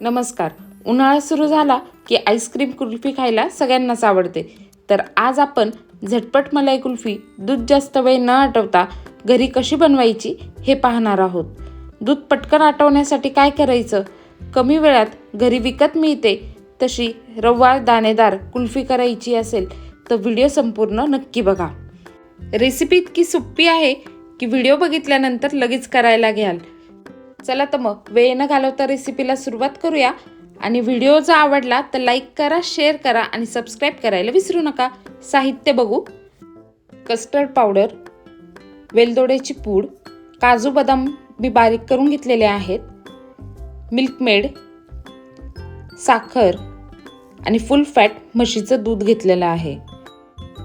नमस्कार. उन्हाळा सुरू झाला की आईस्क्रीम कुल्फी खायला सगळ्यांनाच आवडते. तर आज आपण झटपट मलाई कुल्फी दूध जास्त वेळ न आटवता घरी कशी बनवायची हे पाहणार आहोत. दूध पटकन आटवण्यासाठी काय करायचं? कमी वेळात घरी विकत मिळते तशी रवा दाणेदार कुल्फी करायची असेल तर व्हिडिओ संपूर्ण नक्की बघा. रेसिपी इतकी सोपी आहे की व्हिडिओ बघितल्यानंतर लगेच करायला घ्याल. चला तर मग वेळ न घालवता रेसिपीला सुरुवात करूया. आणि व्हिडिओ जर आवडला तर लाईक करा शेअर करा आणि सबस्क्राईब करायला विसरू नका. साहित्य बघू. कस्टर्ड पावडर वेलदोड्याची पूड काजू बदाम मी बारीक करून घेतलेले आहेत. मिल्कमेड साखर आणि फुल फॅट म्हशीचं दूध घेतलेलं आहे.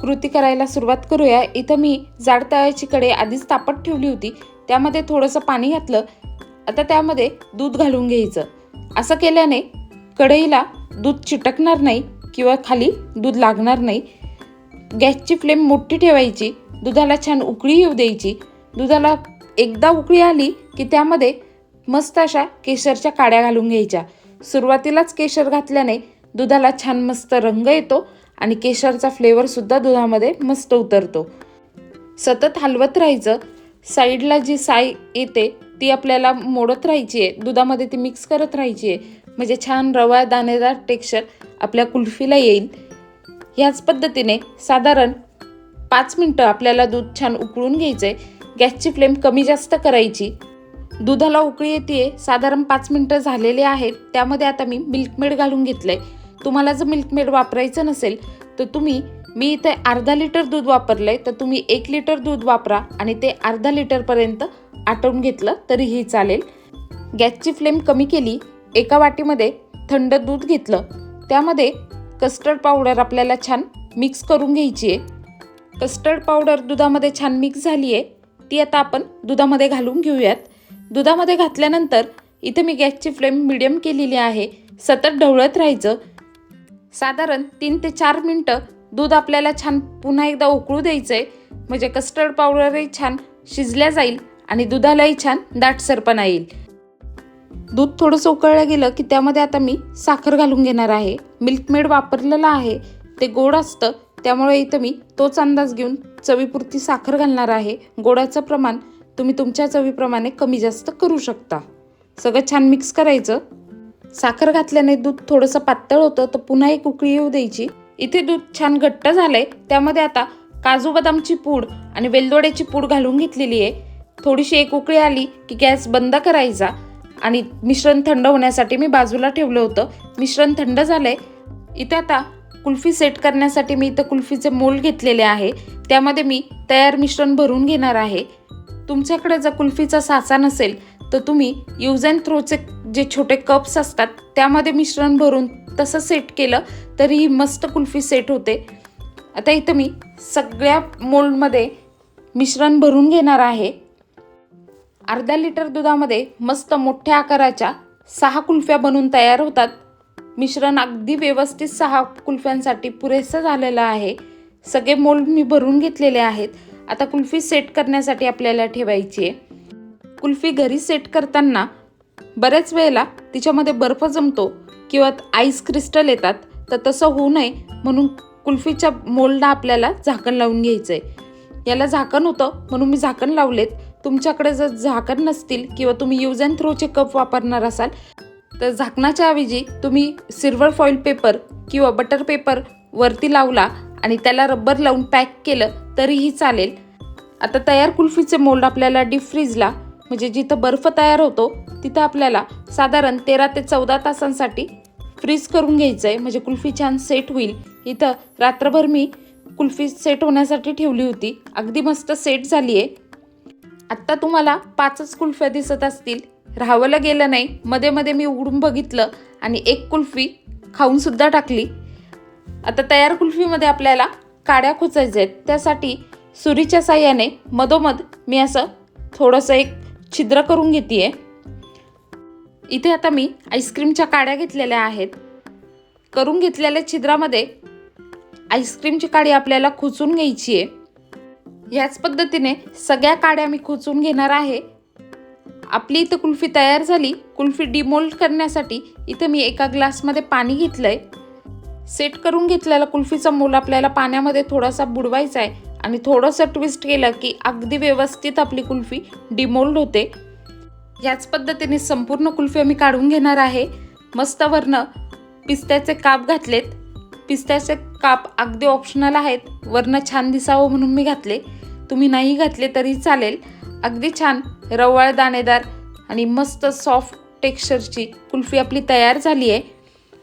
कृती करायला सुरुवात करूया. इथं मी जाड तळ्याची कडे आधीच तापत ठेवली होती. त्यामध्ये थोडंसं पाणी घातलं. आता त्यामध्ये दूध घालून घ्यायचं. असं केल्याने कढईला दूध चिटकणार नाही किंवा खाली दूध लागणार नाही. गॅसची फ्लेम मोठी ठेवायची दुधाला छान उकळी येऊ द्यायची. दुधाला एकदा उकळी आली की त्यामध्ये मस्त अशा केशरच्या काड्या घालून घ्यायच्या. सुरुवातीलाच केशर घातल्याने दुधाला छान मस्त रंग येतो आणि केशरचा फ्लेवरसुद्धा दुधामध्ये मस्त उतरतो. सतत हलवत राहायचं. साईडला जी साय येते ती आपल्याला मोडत राहायची आहे. दुधामध्ये ती मिक्स करत राहायची आहे. म्हणजे छान रवा दाणेदार टेक्स्चर आपल्या कुल्फीला येईल. ह्याच पद्धतीने साधारण पाच मिनटं आपल्याला दूध छान उकळून घ्यायचं आहे गॅसची फ्लेम कमी जास्त करायची. दुधाला उकळी येते साधारण पाच मिनटं झालेले आहेत. त्यामध्ये आता मी मिल्कमेड घालून घेतलं आहे तुम्हाला जर मिल्कमेड वापरायचं नसेल तर तुम्ही मी इथे अर्धा लिटर दूध वापरलं आहे तर तुम्ही एक लिटर दूध वापरा आणि ते अर्धा लिटरपर्यंत आटवून घेतलं तरीही चालेल. गॅसची फ्लेम कमी केली एका वाटीमध्ये थंड दूध घेतलं. त्यामध्ये कस्टर्ड पावडर आपल्याला छान मिक्स करून घ्यायची आहे. कस्टर्ड पावडर दुधामध्ये छान मिक्स झाली आहे. ती आता आपण दुधामध्ये घालून घेऊयात. दुधामध्ये घातल्यानंतर इथे मी गॅसची फ्लेम मिडियम केलेली आहे. सतत ढवळत राहायचं. साधारण तीन ते चार मिनटं दूध आपल्याला छान पुन्हा एकदा उकळू द्यायचं आहे म्हणजे कस्टर्ड पावडरही छान शिजल्या जाईल. आणि दुधालाही छान दाटसरपणा येईल. दूध थोडंसं उकळलं गेलं की त्यामध्ये आता मी साखर घालून घेणार आहे. मिल्कमेड वापरलेलं आहे. ते गोड असतं त्यामुळे इथं मी तोच अंदाज घेऊन चवीपुरती साखर घालणार आहे. गोडाचं प्रमाण तुम्ही तुमच्या चवीप्रमाणे कमी जास्त करू शकता. सगळं छान मिक्स करायचं. साखर घातल्याने दूध थोडंसं पातळ होतं तर पुन्हा एक उकळी येऊ द्यायची. इथे दूध छान घट्ट झालंय. त्यामध्ये आता काजू बदामची पूड आणि वेलदोड्याची पूड घालून घेतलेली आहे. थोडीशी एक उकळी आली की गॅस बंद करायचा आणि मिश्रण थंड होण्यासाठी मी बाजूला ठेवलं होतं. मिश्रण थंड झालं आहे इथे आता कुल्फी सेट करण्यासाठी मी इथं कुल्फीचे मोल घेतलेले आहे. त्यामध्ये मी तयार मिश्रण भरून घेणार आहे. तुमच्याकडे जर कुल्फीचा साचा नसेल तर तुम्ही यूज अँड थ्रोचे जे छोटे कप्स असतात त्यामध्ये मिश्रण भरून तसं सेट केलं तरीही मस्त कुल्फी सेट होते. आता इथं मी सगळ्या मोल्डमध्ये मिश्रण भरून घेणार आहे. अर्धा लिटर दुधामध्ये मस्त मोठ्या आकाराच्या सहा कुल्फ्या बनून तयार होतात. मिश्रण अगदी व्यवस्थित सहा कुल्फ्यांसाठी पुरेसं झालेलं आहे. सगळे मोल मी भरून घेतलेले आहेत. आता कुल्फी सेट करण्यासाठी आपल्याला ठेवायची आहे. कुल्फी घरी सेट करताना बऱ्याच वेळेला तिच्यामध्ये बर्फ जमतो किंवा आईस क्रिस्टल येतात. तर तसं होऊ नये म्हणून कुल्फीच्या मोलला आपल्याला झाकण लावून घ्यायचं आहे याला झाकण होतं म्हणून मी झाकण लावलेत. तुमच्याकडे जर झाकण नसतील किंवा तुम्ही यूज अँड थ्रोचे कप वापरणार असाल तर झाकणाच्या ऐवजी तुम्ही सिल्वर फॉईल पेपर किंवा बटर पेपर वरती लावला आणि त्याला रबर लावून पॅक केलं तरीही चालेल. आता तयार कुल्फीचे मोल्ड आपल्याला डीप फ्रीजला म्हणजे जिथं बर्फ तयार होतो तिथं आपल्याला साधारण तेरा ते चौदा तासांसाठी फ्रीज करून घ्यायचं आहे म्हणजे कुल्फी छान सेट होईल. इथं रात्रभर मी कुल्फी सेट होण्यासाठी ठेवली होती. अगदी मस्त सेट झाली आहे आत्ता तुम्हाला पाचच कुल्फ्या दिसत असतील. राहावलं गेलं नाही. मध्ये मध्ये मी उघडून बघितलं आणि एक कुल्फी खाऊन सुद्धा टाकली. आता तयार कुल्फीमध्ये आपल्याला काड्या खोचायच्या आहेत. त्यासाठी सुरीच्या साह्याने मधोमध मी असं थोडंसं एक छिद्र करून घेते इथे आता मी आईस्क्रीमच्या काड्या घेतलेल्या आहेत. करून घेतलेल्या छिद्रामध्ये आईस्क्रीमची काडी आपल्याला खुचून घ्यायची आहे ह्याच पद्धतीने सगळ्या काड्या मी खोचून घेणार आहे. आपली इथं कुल्फी तयार झाली. कुल्फी डिमोल्ड करण्यासाठी इथं मी एका ग्लासमध्ये पाणी घेतलं आहे सेट करून घेतलेला कुल्फीचा मोल आपल्याला पाण्यामध्ये थोडासा बुडवायचा आहे आणि थोडंसं ट्विस्ट केलं की अगदी व्यवस्थित आपली कुल्फी डिमोल्ड होते. याच पद्धतीने संपूर्ण कुल्फी आम्ही काढून घेणार आहे. मस्त वरनं पिस्त्याचे काप घातलेत. पिस्त्याचे काप अगदी ऑप्शनल आहेत. वरनं छान दिसावं म्हणून मी घातले. तुम्ही नाही घातले तरी चालेल. अगदी छान. रवाळ दाणेदार आणि मस्त सॉफ्ट टेक्स्चरची कुल्फी आपली तयार झाली आहे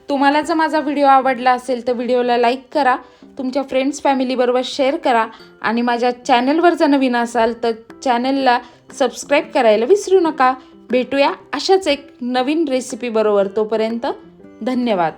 तुम्हाला जर माझा व्हिडिओ आवडला असेल तर व्हिडिओला लाईक करा. तुमच्या फ्रेंड्स फॅमिलीबरोबर शेअर करा. आणि माझ्या चॅनलवर जर नवीन असाल तर चॅनलला सबस्क्राईब करायला विसरू नका. भेटूया अशाच एक नवीन रेसिपीबरोबर तोपर्यंत धन्यवाद.